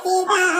స్థుతిగానమా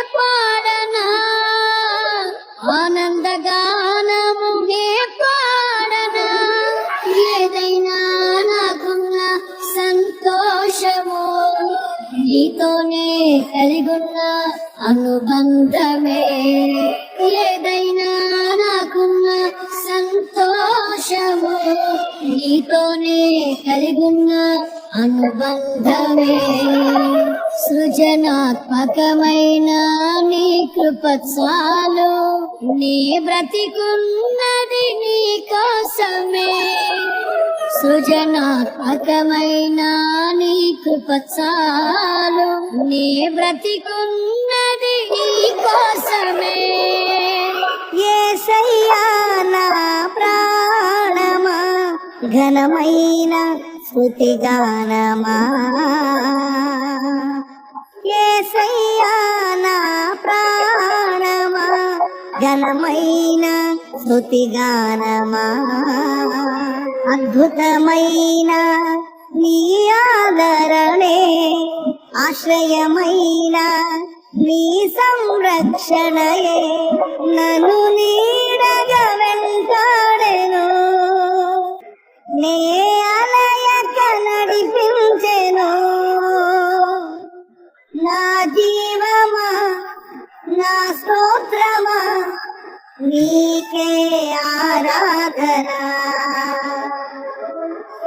నీతోనే కలిగున్న అనుబంధమే. ఏదైనా నాకున్న సంతోషము నీతోనే కలిగున్న అనుబంధమే. సృజనాత్మకమైన నీ కృప చాలు. నీ బ్రతికున్నది నీ కోసమే. సృజనాత్మకమైన నీ కృపచాలు. నీ బ్రతికున్నది నీ కోసమే. ఏ సయ్యానా ప్రాణమా ఘనమైన స్థుతిగానమా ఏ నా ఘనమైన స్థుతిగానమా అద్భుతమైన నీ ఆదరణే ఆశ్రయమైన నీ సంరక్షణయే. నన్ను నీడగా వెంటాడెను నే అలయక నడిపించెను నా జీవమా నా స్తోత్రమా నీకే ఆరాధన.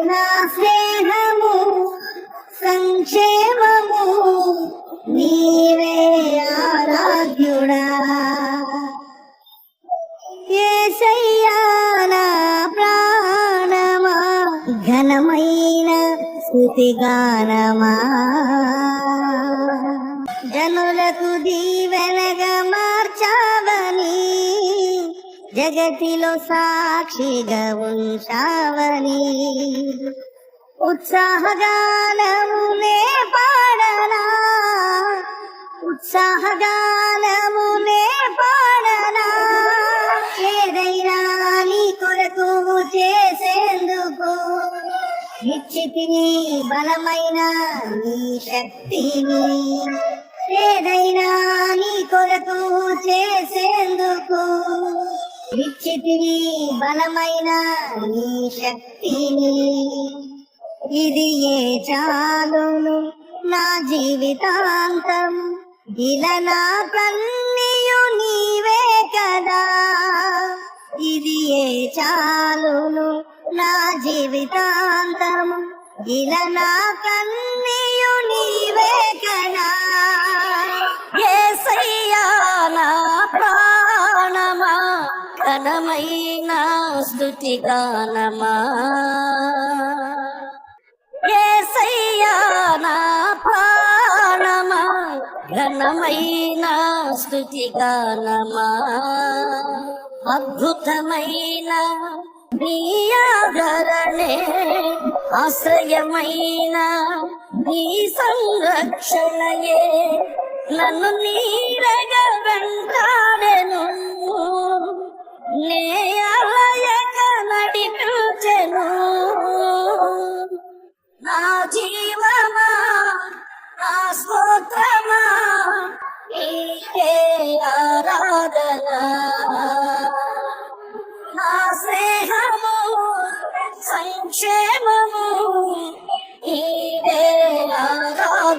నా స్నేహము సంక్షేమము నీవే ఆరాధ్యుడా. ఏసయ్యా నా ప్రాణమా ఘనమైన స్థుతిగానమా జనులకు దీ జగతిలో సాక్షిగా ఉంచావని. ఉత్సాహగానమునే పాడనా? ఉత్సాహగానమునే పాడనా? ఏదైనా నీ కొరకు చేసేందుకు నిశ్చితిని బలమైన నీ శక్తిని ఏదైనా నీ కొరకు చేసేందుకు ఇచ్చితిని బలమైన నీ శక్తిని. ఇది ఏ చాలును? నా జీవితాంతం. ఇలా నా కన్నీయు నీవే కదా. ఇది ఏ చాలును? నా జీవితాంతం. ఇలా నా కన్నీయు నీవే కదా. ఘనమైన స్థుతి గానమా? ప్రాణమా? ఘనమైన స్థుతి గానమా? అద్భుతమైన నీ ఆశ్రయమైన నీ సంరక్షణయే. నన్ను నీరగా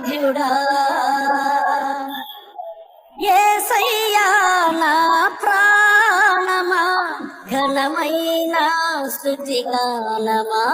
ఆరాధ్యుడా ఏసయ్యా నా ప్రాణమా ఘనమైన స్థుతి గానమా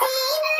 Save